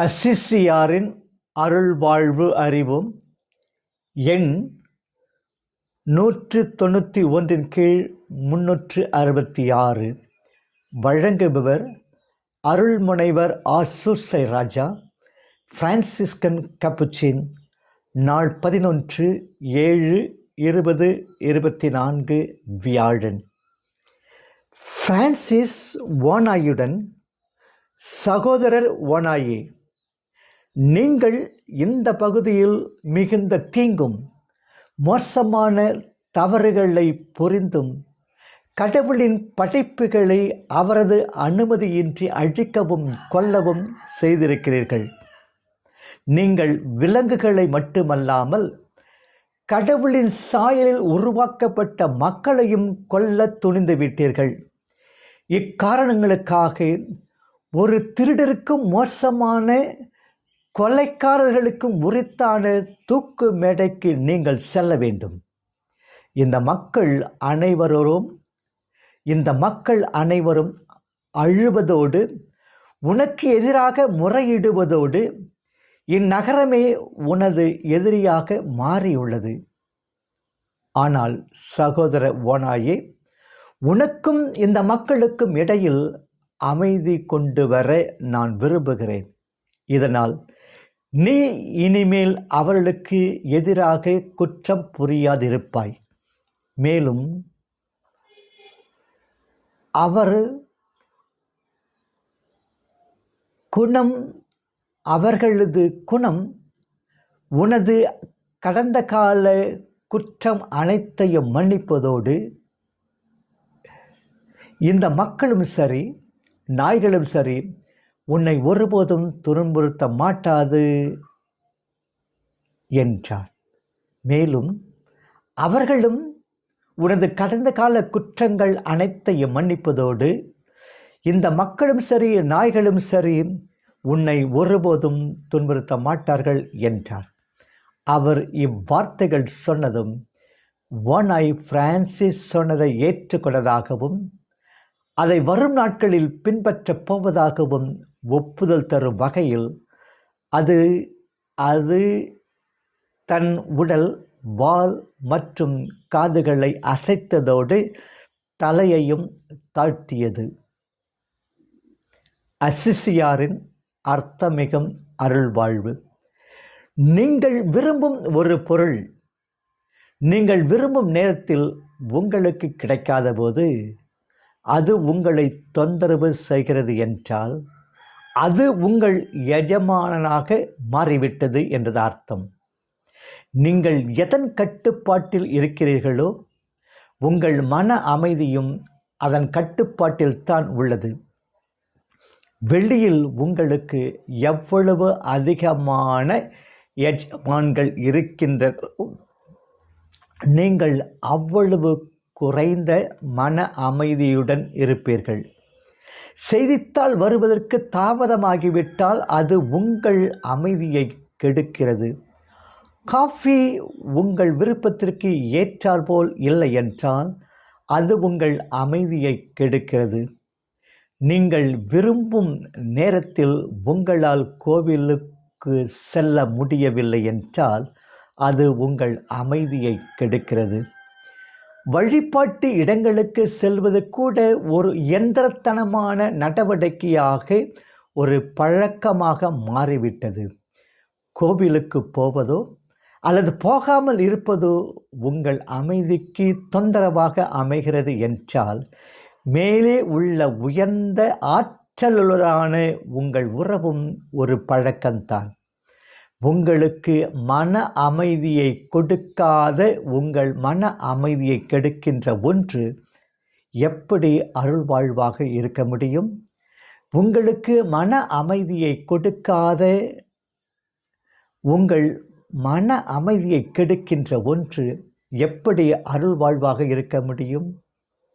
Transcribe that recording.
அசிசியாரின் அருள்வாழ்வு அறிவும் எண் நூற்று தொண்ணூற்றி ஒன்றின் கீழ் முன்னூற்று அறுபத்தி ஆறு. வழங்குபவர் அருள்முனைவர் R Soosai Raja Franciscan Capuchin நாள் பதினொன்று ஏழு இருபது இருபத்தி நான்கு வியாழன். பிரான்சிஸ் ஓனாயுடன் சகோதரர் ஓனாயே நீங்கள் இந்த பகுதியில் மிகுந்த தீங்கும் மோசமான தவறுகளை புரிந்தும் கடவுளின் படைப்புகளை அவரது அனுமதியின்றி அழிக்கவும் கொல்லவும் செய்திருக்கிறீர்கள். நீங்கள் விலங்குகளை மட்டுமல்லாமல் கடவுளின் சாயலில் உருவாக்கப்பட்ட மக்களையும் கொல்ல துணிந்து விட்டீர்கள். இக்காரணங்களுக்காக ஒரு திருடருக்கும் மோசமான கொலைக்காரர்களுக்கும் உரித்தான தூக்கு மேடைக்கு நீங்கள் செல்ல வேண்டும். இந்த மக்கள் அனைவரும் இந்த மக்கள் அனைவரும் அழுவதோடு உனக்கு எதிராக முறையிடுவதோடு இந்நகரமே உனது எதிரியாக மாறியுள்ளது. ஆனால் சகோதர ஓனாயே உனக்கும் இந்த மக்களுக்கும் இடையில் அமைதி கொண்டு வர நான் விரும்புகிறேன். இதனால் நீ இனிமேல் அவர்களுக்கு எதிராக குற்றம் புரியாதிருப்பாய். மேலும் அவர் குணம் அவர்களது குணம் உனது கடந்த கால குற்றம் அனைத்தையும் மன்னிப்பதோடு இந்த மக்களும் சரி நாய்களும் சரி உன்னை ஒருபோதும் துன்புறுத்த மாட்டாது என்றார் மேலும் அவர்களும் உனது கடந்த கால குற்றங்கள் அனைத்தையும் மன்னிப்பதோடு இந்த மக்களும் சரி நாய்களும் சரி உன்னை ஒருபோதும் துன்புறுத்த மாட்டார்கள் என்றார். அவர் இவ்வார்த்தைகள் சொன்னதும் ஒனாய் பிரான்சிஸ் சொன்னதை ஏற்றுக்கொண்டதாகவும் அதை வரும் நாட்களில் பின்பற்றப் போவதாகவும் ஒப்புதல் தரும் வகையில் அது அது தன் உடல் வால் மற்றும் காதுகளை அசைத்ததோடு தலையையும் தாழ்த்தியது. அசிசியாரின் அர்த்தமிகும் அருள்வாழ்வு. நீங்கள் விரும்பும் ஒரு பொருள் நீங்கள் விரும்பும் நேரத்தில் உங்களுக்கு கிடைக்காத போது அது உங்களை தொந்தரவு செய்கிறது என்றால் அது உங்கள் எஜமானனாக மாறிவிட்டது என்றது அர்த்தம். நீங்கள் எதன் கட்டுப்பாட்டில் இருக்கிறீர்களோ உங்கள் மன அமைதியும் அதன் கட்டுப்பாட்டில் தான் உள்ளது. வெளியில் உங்களுக்கு எவ்வளவு அதிகமான எஜமான்கள் இருக்கின்றனோ நீங்கள் அவ்வளவு குறைந்த மன அமைதியுடன் இருப்பீர்கள். செய்தித்தாள் வருவதற்கு தாமதமாகிவிட்டால் அது உங்கள் அமைதியை கெடுக்கிறது. காஃபி உங்கள் விருப்பத்திற்கு ஏற்றால் போல் இல்லை என்றால் அது உங்கள் அமைதியை கெடுக்கிறது. நீங்கள் விரும்பும் நேரத்தில் உங்களால் கோவிலுக்கு செல்ல முடியவில்லை என்றால் அது உங்கள் அமைதியை கெடுக்கிறது. வழிபாட்டு இடங்களுக்கு செல்வது கூட ஒரு எந்திரத்தனமான நடவடிக்கையாக ஒரு பழக்கமாக மாறிவிட்டது. கோவிலுக்கு போவதோ அல்லது போகாமல் இருப்பதோ உங்கள் அமைதிக்கு தொந்தரவாக அமைகிறது என்றால் மேலே உள்ள உயர்ந்த ஆற்றலுடனான உங்கள் உறவும் ஒரு பழக்கம்தான். உங்களுக்கு மன அமைதியை கொடுக்காத உங்கள் மன அமைதியை கெடுக்கின்ற ஒன்று எப்படி அருள்வாழ்வாக இருக்க முடியும்? உங்களுக்கு மன அமைதியை கொடுக்காத உங்கள் மன அமைதியை கெடுக்கின்ற ஒன்று எப்படி அருள்வாழ்வாக இருக்க முடியும்?